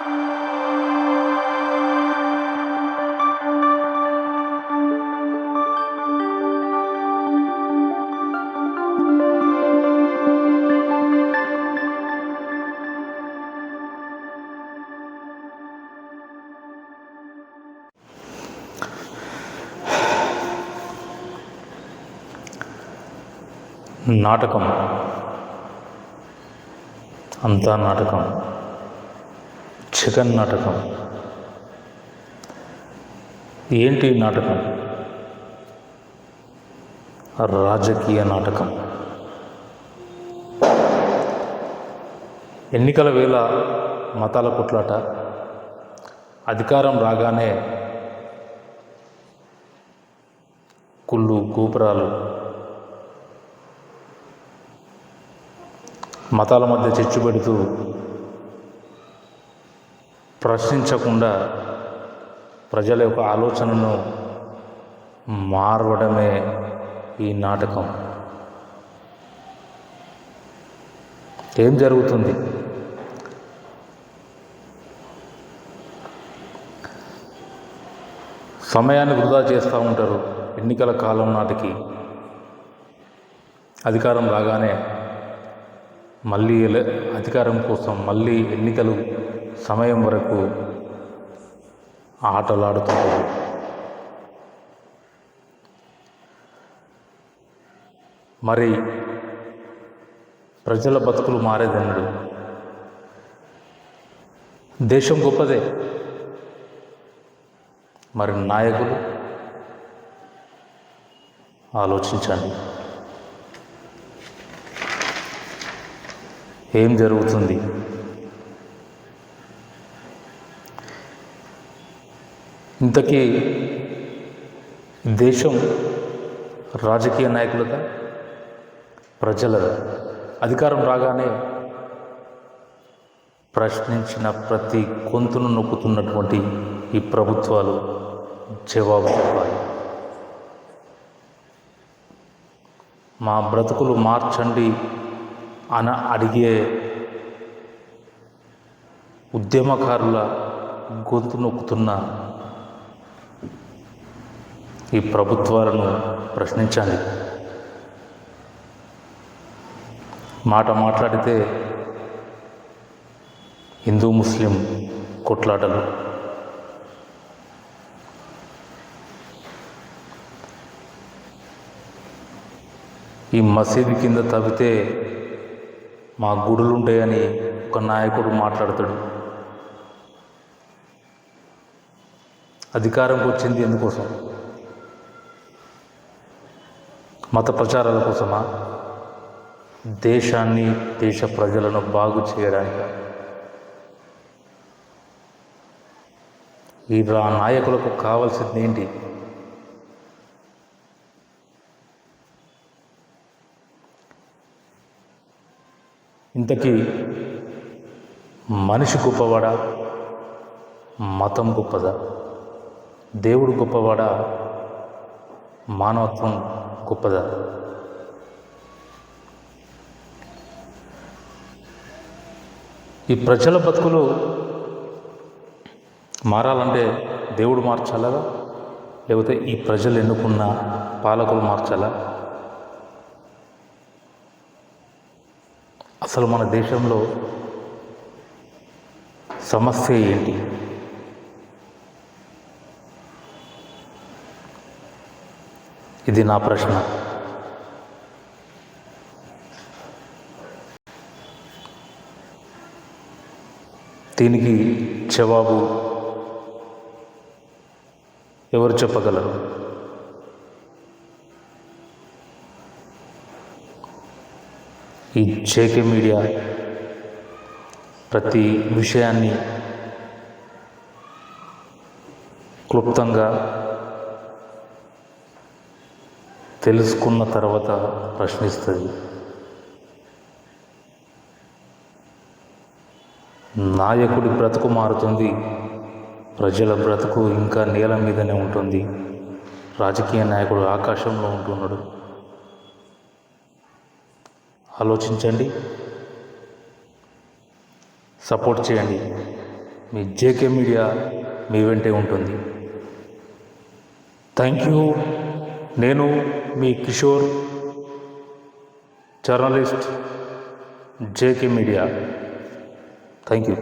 నాటకం. అంతా నాటకం. చికెన్ నాటకం. ఏంటి నాటకం? రాజకీయ నాటకం. ఎన్నికల వేళ మతాల కొట్లాట. అధికారం రాగానే కుళ్ళు గోపురాలు. మతాల మధ్య చిచ్చు పెడుతూ ప్రశ్నించకుండా ప్రజల యొక్క ఆలోచనను మార్వడమే ఈ నాటకం. ఏం జరుగుతుంది? సమయాన్ని వృధా చేస్తూ ఉంటారు ఎన్నికల కాలం నాటికి. అధికారం రాగానే మళ్ళీ అధికారం కోసం మళ్ళీ ఎన్నికలు సమయం వరకు ఆటలాడుతుంటారు మరి ప్రజల బతుకులు మారేదన్నాడు దేశం గొప్పదే. మరి నాయకులు ఆలోచించండి. ఏం జరుగుతుంది? ఇంతకీ దేశం రాజకీయ నాయకులదా? ప్రజలదా? అధికారం రాగానే ప్రశ్నించిన ప్రతి గొంతును నొక్కుతున్నటువంటి ఈ ప్రభుత్వాలు జవాబు చెప్పాలి. మా బ్రతుకులు మార్చండి అని అడిగే ఉద్యమకారుల గొంతు నొక్కుతున్న ఈ ప్రభుత్వాలను ప్రశ్నించండి. మాట మాట్లాడితే హిందూ ముస్లిం కొట్లాటలు. ఈ మసీదు కింద తవ్వితే మా గుడులు ఉంటాయని ఒక నాయకుడు మాట్లాడతాడు. అధికారంకి వచ్చింది ఎందుకోసం? మత ప్రచారాల కోసమా? దేశాన్ని దేశ ప్రజలను బాగు చేయడానికి. ఈ నాయకులకు కావాల్సింది ఏంటి? ఇంతకీ మనిషి గొప్పవాడా? మతం గొప్పదా? దేవుడు గొప్పవాడా? మానవత్వం గొప్పదా? ఈ ప్రజల బతుకులు మారాలంటే దేవుడు మార్చాలా? లేకపోతే ఈ ప్రజలు ఎన్నుకున్న పాలకులు మార్చాలా? అసలు మన దేశంలో సమస్య ఏంటి? ఇది నా ప్రశ్న. దీనికి జవాబు ఎవరు చెప్పగలరు? ఈ జేకే మీడియా ప్రతి విషయాన్ని క్లుప్తంగా తెలుసుకున్న తర్వాత ప్రశ్నిస్తుంది. నాయకుడి బ్రతుకు మారుతుంది ప్రజల బ్రతుకు ఇంకా నేల మీదనే ఉంటుంది రాజకీయ నాయకుడు ఆకాశంలో ఉంటున్నాడు. ఆలోచించండి సపోర్ట్ చేయండి. మీ జేకే మీడియా మీ వెంటే ఉంటుంది. Thank you. నేను మీ Kishore journalist JK media. Thank you